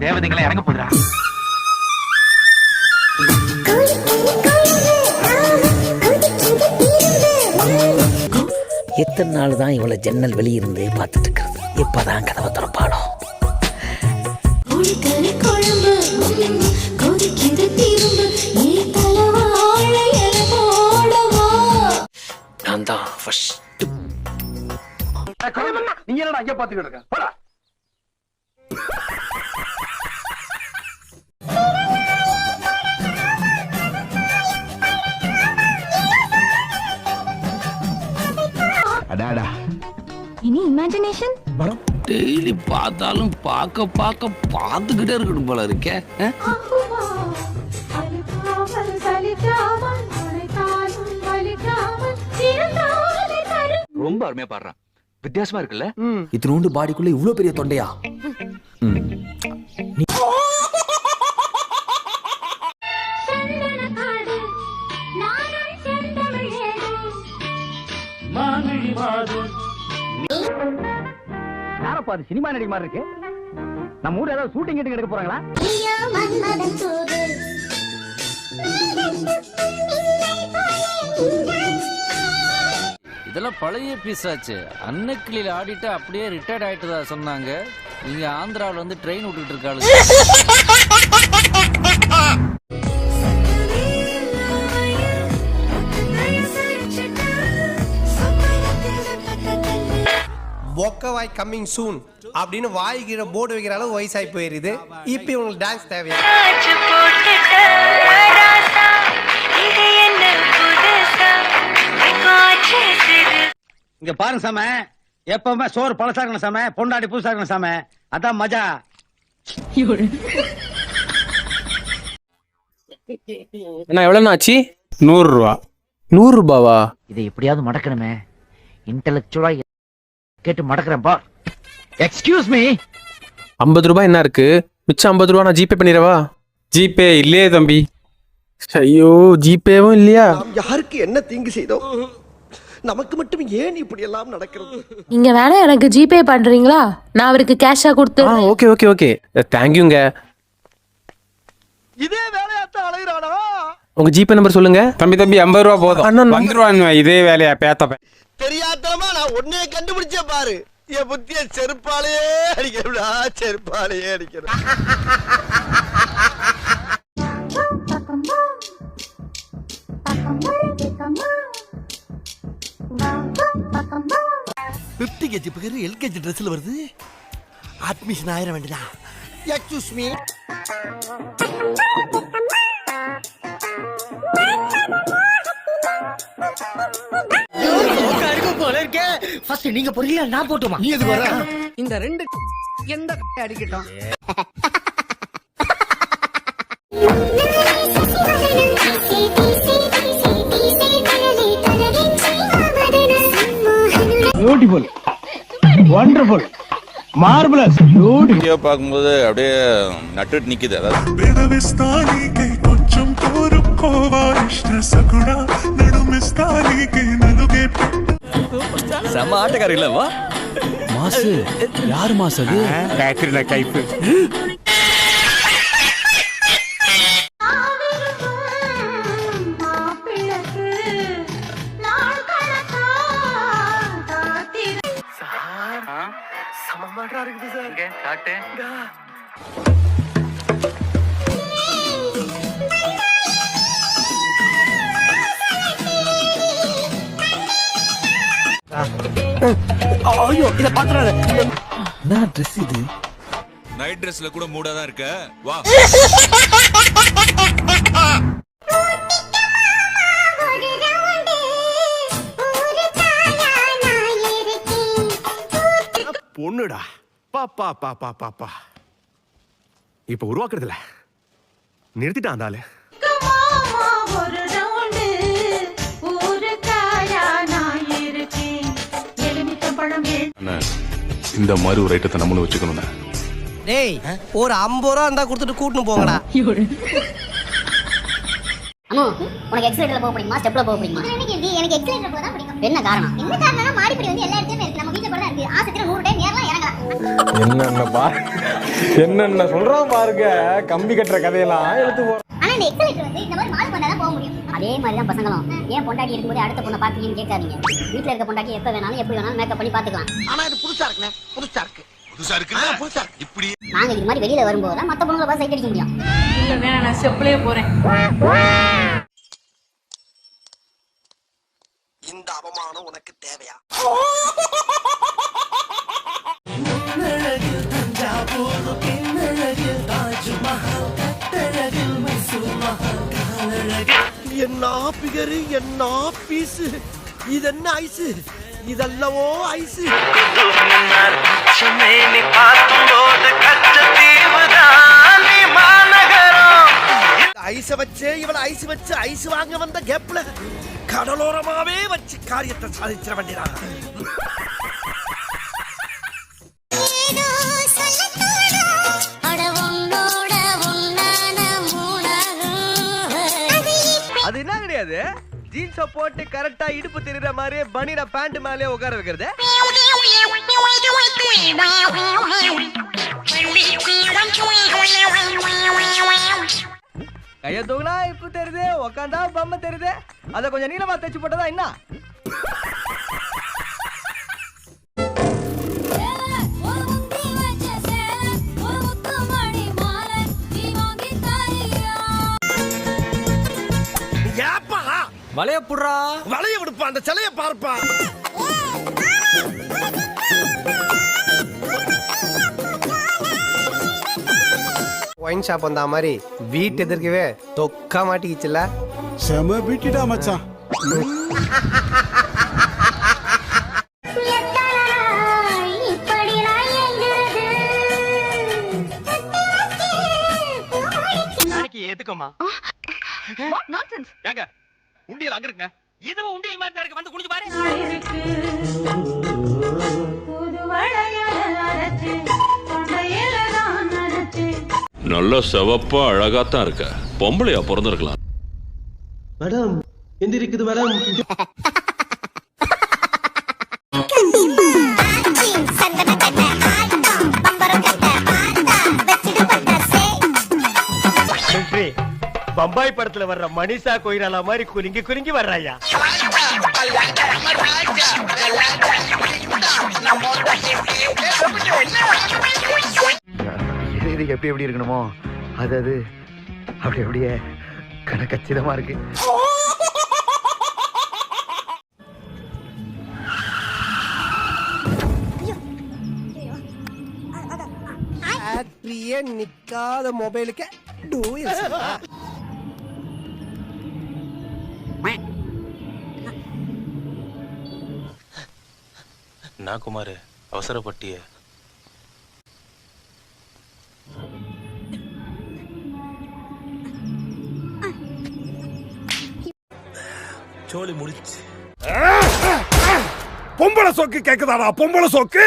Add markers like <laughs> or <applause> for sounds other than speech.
தேவதைங்களா இறங்க போதுடா எத்தனை நாள் தான் இவளை ஜன்னல் வெளியிருந்து பார்த்துட்டு இருக்கிறது இப்பதான் கதவை திறப்பாளோ உள்கறி குழம்பு ம், கொதிக்குது திரும்ப நீ தலவாழ என போடவா நான் தான் ஃபர்ஸ்ட் நீங்க என்னடா அங்க பாத்துக்கிட்டு இருக்க? போடா. அடாடா இனி இமேஜினேஷன் டெய்லி பார்த்தாலும் பார்க்க பார்க்க பார்த்துக்கிட்டே இருக்கணும் போல இருக்கே. ரொம்ப அருமையா பாடுறான். வித்தியாசமா இருக்குல்ல? இத்தினோண்டு பாடிக்குள்ள இவ்ளோ பெரிய தொண்டையா? அது சினிமா நடிகை மாதிரி இருக்கு. நம்ம ஊர்ல ஏதாவது ஷூட்டிங் கிட்ட எடுக்க போறாங்களா? இதெல்லாம் பழைய பீஸ் ஆச்சு. அன்னக்கிளியில் ஆடிட்டு அப்படியே ரிட்டையர்ட் ஆயிட்டதா சொன்னாங்க. இங்க ஆந்திராவில் வந்து ட்ரெயின் விட்டுட்டு இருக்காளுங்க. <laughs> பொக்கவாய் கம்மிங் சூன் அப்படின்னு வாய் கீழே போர்டு வைக்கிற அளவு வயசாகி போயிருது. இப்போ இவங்களுக்கு டான்ஸ் தேவையா? இங்க பாருங்க சாம. எப்பவுமே சோறு பழசாக்கணும் சாம. பொண்டாடி புதுசாக்கணும் சாம. அதான் மஜா. அண்ணா எவ்வளோண்ணா ஆச்சு? நூறுரூவா நூறு ரூபாவா? இதை எப்படியாவது மடக்கணுமே. இன்டெலெக்சுவலா கேட்டு மடக்கிறேன் பா. எக்ஸ்கியூஸ் மீ ஐம்பது ரூபாய் என்ன இருக்கு? மிச்சம் ஐம்பது ரூபா நான் ஜிபே பண்ணிடவா? ஜிபே இல்லையே தம்பி. ஐயோ ஜிபேவும் இல்லையா? யாருக்கு என்ன தீங்கு செய்தோம்? நமக்கு மட்டும் ஏன் இப்படி எல்லாம் நடக்கிறது? நீங்க வேணா எனக்கு ஜிபே பண்றீங்களா? நான் அவருக்கு கேஷா கொடுத்து ஆ ஓகே ஓகே ஓகே தேங்க்யூங்க இதே வேலையாத்தான் அலைகிறானா உங்க ஜிபே நம்பர் சொல்லுங்க. தம்பி தம்பி ஐம்பது ரூபா போதும். அண்ணா, அண்ணா. வந்துருவான் இதே வேலையா பேத்த தெரியாதனமா நான் ஒன்னே கண்டுபிடிச்சே பாரு. என் புத்திய செருப்பாலேயே அடிக்கிறா செருப்பாலேயே அடிக்கிறேன். கேஜி பேர் எல்கேஜி ட்ரெஸ்ல வருது. அட்மிஷன் ஆயிர வேண்டியதா எக்ஸ்கூஸ் மீ நீங்க பொரியல நான் போட்டுமா நீ எதுக்கு வர இந்த ரெண்டு எந்த அடிக்கட்டும் பியூட்டிஃபுல் வண்டர்ஃபுல் மார்பலஸ் வீடியோ பார்க்கும்போது அப்படியே நட்டுட்டு நிக்குது அதாவது ದಾಸ್ತಾನಿಗೆ ನನಗೆ செம்ம ஆட்டக்காரர் இல்ல வா மாசு யார் மாசு அது? கேட்கல கைப்பு. சமமாட்டா இருக்குது சார். காட்டு. என்ன ட்ரெஸ் இது? நைட் ட்ரெஸ்ல கூட மூடா தான் இருக்க. வா. பொண்ணுடா. பாப்பா பாப்பா பாப்பா இப்ப உருவாக்குறதுல நிறுத்திட்டான் அந்த ஆளு. பழம் இந்த மாதிரி ஒரு ஐட்டத்தை நம்மளும் வச்சுக்கணும்னா. டேய் ஒரு ஐம்பது ரூபா இருந்தா கொடுத்துட்டு கூட்டின்னு போங்கடா. அம்மா உனக்கு எக்ஸலேட்டர்ல போக பிடிக்குமா? ஸ்டெப்ல போக பிடிக்குமா? எனக்கு எப்படி? எனக்கு எக்ஸலேட்டர் போக தான் பிடிக்கும். என்ன காரணம்? என்ன காரணம்னா மாடிப்படி வந்து எல்லா இடத்துலயும் இருக்கு. நம்ம வீட்ல கூட இருக்கு. ஆசத்துல நூறு டைம் ஏறலாம் இறங்கலாம். என்னென்ன பா என்னென்ன சொல்றான் பாருங்க கம்பி கட்டுற கதையெல்லாம் ஆனா இந்த எக்ஸலேட்டர் வந்து இந்த மாதிரி மால் பண்ணா தான் போக முடியும். அதே மாதிரி தான் பசங்களும். ஏன் பொண்டாட்டி இருக்கும்போது அடுத்த பொண்ணை பாக்குறீங்கன்னு கேட்காதீங்க. வீட்ல இருக்க பொண்டாட்டி எப்ப வேணாலும் எப்படி வேணாலும் மேக்கப் பண்ணி பாத்துக்கலாம் ஆனா இது புதுசா இருக்குண்ணே. புதுசா இருக்கு. புதுசா இருக்கு புதுசா இருக்கு. இப்படி. நாங்க இது மாதிரி வெளியில வரும்போது தான் மத்த பொண்ணுங்களை பார்த்து சைட் அடிக்க முடியும். இல்ல வேணாம் நான் ஸ்டெப்லயே போறேன். இந்த அவமானம் உனக்கு தேவையா? என்ன பிகரு என்ன பீஸ்? இது என்ன ஐஸ்? இதல்லவோ ஐஸ்? ஐஸ வச்சு இவள ஐஸ் வச்சு ஐஸ் வாங்க வந்த கேப்ல கடலோரமாவே வச்சு காரியத்தை சாதிச்சிட வேண்டியதான் ஜீன்ஸை போட்டு கரெக்டா இடுப்பு தெரியுற மாதிரி பனின பேண்ட் மேலே உட்கார வைக்கிறது. கைய தூக்குனா இப்பு தெரியுது உக்காந்தா பொம்மை தெரியுது. அதை கொஞ்சம் நீளமா தைச்சு போட்டதா என்ன? வளைய புடுறா வளைய விடுப்பா அந்த சிலைய பார்ப்பா ஒயின் ஷாப் வந்த மாதிரி வீட்டு எதிர்க்கவே தொக்கா மாட்டிக்கிச்சுல செம பீட்டிடா மச்சான் ஏத்துக்கோமா ஏங்க உண்டியல் அங்க இருக்குங்க இதுவும் உண்டியல் மாதிரி தான் இருக்கு. வந்து குனிஞ்சு பாரு. நல்ல செவப்பா அழகாத்தான் இருக்க. பொம்பளையா பிறந்திருக்கலாம். மேடம் எந்திரிக்குது மேடம். பம்பாய் படத்துல வர்ற மனிஷா கொய்ராலா மாதிரி குலுங்கி குலுங்கி வர்றாயா? இது எப்படி எப்படி இருக்கணுமோ அது அது அப்படி அப்படியே கணக்கச்சிதமா இருக்கு. பேட்டரியே நிக்காத மொபைலுக்கு டூயல்ஸ் என்ன குமார் அவசரப்பட்டிய. சோழி முடிச்சு. பொம்பளை சோக்கு கேக்குதாடா? பொம்பளை சோக்கு?